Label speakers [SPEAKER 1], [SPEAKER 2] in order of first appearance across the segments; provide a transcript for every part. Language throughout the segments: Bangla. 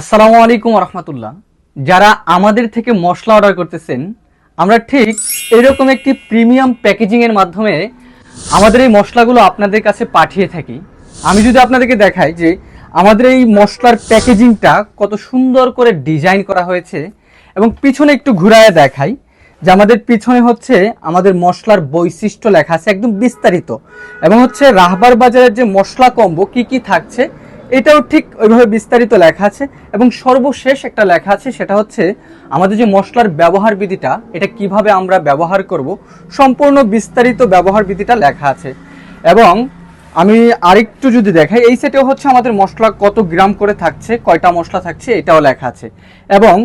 [SPEAKER 1] আসসালামু আলাইকুম রহমতুল্লাহ যারা আমাদের থেকে মশলা অর্ডার করতেছেন, আমরা ঠিক এরকম একটি প্রিমিয়াম প্যাকেজিংয়ের মাধ্যমে আমাদের এই মশলাগুলো আপনাদের কাছে পাঠিয়ে থাকি। আমি যদি আপনাদেরকে দেখাই যে আমাদের এই মশলার প্যাকেজিংটা কত সুন্দর করে ডিজাইন করা হয়েছে এবং পিছনে একটু ঘুরায় দেখাই যে আমাদের পিছনে হচ্ছে আমাদের মশলার বৈশিষ্ট্য লেখা আছে একদম বিস্তারিত এবং হচ্ছে রাহবার বাজারের যে মশলা কম্বো কি কি থাকছে এটাও ঠিক ওইভাবে বিস্তারিত লেখা আছে এবং সর্বশেষ একটা লেখা আছে, সেটা হচ্ছে আমাদের যে মশলার ব্যবহার বিধিটা, এটা কীভাবে আমরা ব্যবহার করব, সম্পূর্ণ বিস্তারিত ব্যবহার বিধিটা লেখা আছে। এবং আমি আরেকটু যদি দেখাই, এই সেটেও হচ্ছে আমাদের মশলা কত গ্রাম করে থাকছে, কয়টা মশলা থাকছে, এটাও লেখা আছে। এবং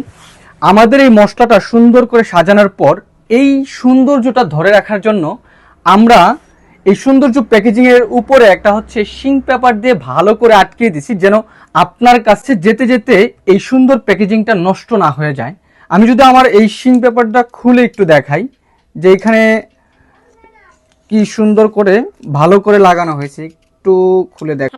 [SPEAKER 1] আমাদের এই মশলাটা সুন্দর করে সাজানোর পর, এই সৌন্দর্যটা ধরে রাখার জন্য আমরা এই সৌন্দর্য প্যাকেজিং এর উপরে একটা হচ্ছে শিং পেপার দিয়ে ভালো করে আটকে দিছি, যেন আপনার কাছে যেতে যেতে এই সুন্দর প্যাকেজিংটা নষ্ট না হয়ে যায়। আমি যদি আমার এই শিং পেপারটা খুলে একটু দেখাই, যে এখানে কি সুন্দর করে ভালো করে লাগানো হয়েছে, একটু খুলে দেখ।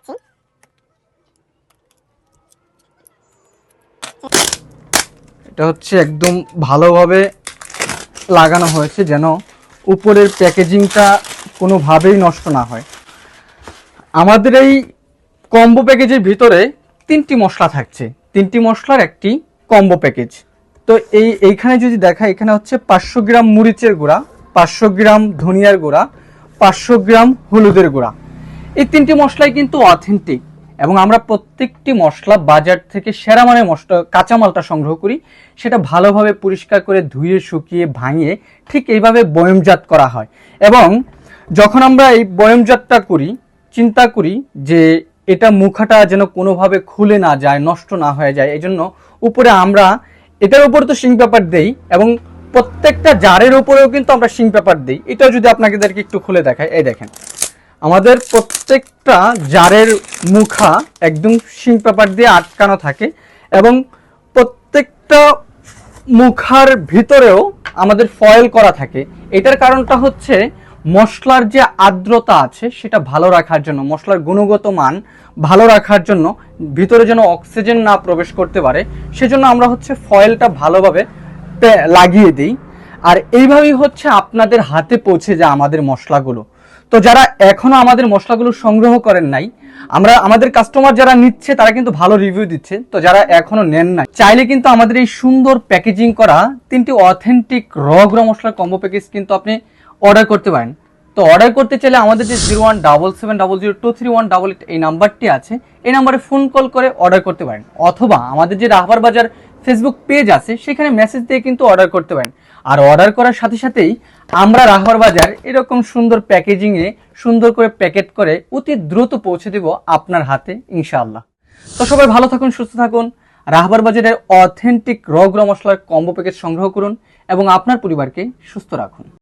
[SPEAKER 1] এটা হচ্ছে একদম ভালোভাবে লাগানো হয়েছে, যেন উপরের প্যাকেজিংটা কোনোভাবেই নষ্ট না হয়। আমাদের এই কম্বো প্যাকেজের ভিতরে তিনটি মশলা থাকছে। তিনটি মশলার একটি কম্বো প্যাকেজ তো এই, এইখানে যদি দেখা এখানে হচ্ছে পাঁচশো গ্রাম মরিচের গুঁড়া, পাঁচশো গ্রাম ধনিয়ার গুঁড়া, পাঁচশো গ্রাম হলুদের গুঁড়া। এই তিনটি মশলাই কিন্তু অথেন্টিক এবং আমরা প্রত্যেকটি মশলা বাজার থেকে সেরা মানের মশলা কাঁচামালটা সংগ্রহ করি। সেটা ভালোভাবে পরিষ্কার করে ধুয়ে, শুকিয়ে, ভাঙিয়ে ঠিক এইভাবে বয়মজাত করা হয়। এবং যখন আমরা এই বয়মজাতটা করি, চিন্তা করি যে এটা মুখাটা যেন কোনোভাবে খুলে না যায়, নষ্ট না হয়ে যায় এই জন্য উপরে আমরা এটার উপরে তো শিং পেপার দেই এবং প্রত্যেকটা জারের উপরেও কিন্তু আমরা শিং পেপার দিই। এটাও যদি আপনাদেরকে একটু খুলে দেখাই, এই দেখেন। আমাদের প্রত্যেকটা জারের মুখা একদম শিং পেপার দিয়ে আটকানো থাকে এবং প্রত্যেকটা মুখার ভিতরেও আমাদের ফয়েল করা থাকে। এটার কারণটা হচ্ছে মশলার যে আর্দ্রতা আছে, সেটা ভালো রাখার জন্য, মশলার গুণগত মান ভালো রাখার জন্য ভিতরে যেন অক্সিজেন না প্রবেশ করতে পারে, সেজন্য আমরা হচ্ছে ফয়েলটা ভালোভাবে লাগিয়ে দিই। আর এইভাবেই হচ্ছে আপনাদের হাতে পৌঁছে যায় আমাদের মশলাগুলো। তো যারা এখনও আমাদের মশলাগুলো সংগ্রহ করেন নাই, আমরা, আমাদের কাস্টমার যারা নিচ্ছে, তারা কিন্তু ভালো রিভিউ দিচ্ছে। তো যারা এখনও নেন নাই, চাইলে কিন্তু আমাদের এই সুন্দর প্যাকেজিং করা তিনটি অথেন্টিক র মশলার কম্বো প্যাকেজ কিন্তু আপনি অর্ডার করতে পারেন। তো অর্ডার করতে চাইলে আমাদের যে zero one double seven double zero two three one double eight এই নাম্বারটি আছে, এই নাম্বারে ফোন কল করে অর্ডার করতে পারেন। অথবা আমাদের যে রাহবার বাজার ফেসবুক পেজ আছে, সেখানে মেসেজ দিয়ে কিন্তু অর্ডার করতে পারেন। আর অর্ডার করার সাথে সাথেই আমরা রাহবার বাজার এরকম সুন্দর প্যাকেজিংয়ে সুন্দর করে প্যাকেট করে অতি দ্রুত পৌঁছে দেব আপনার হাতে, ইনশাআল্লাহ। তো সবাই ভালো থাকুন, সুস্থ থাকুন। রাহবার বাজারের অথেন্টিক রগ্র মশলার কম্বো প্যাকেট সংগ্রহ করুন এবং আপনার পরিবারকে সুস্থ রাখুন।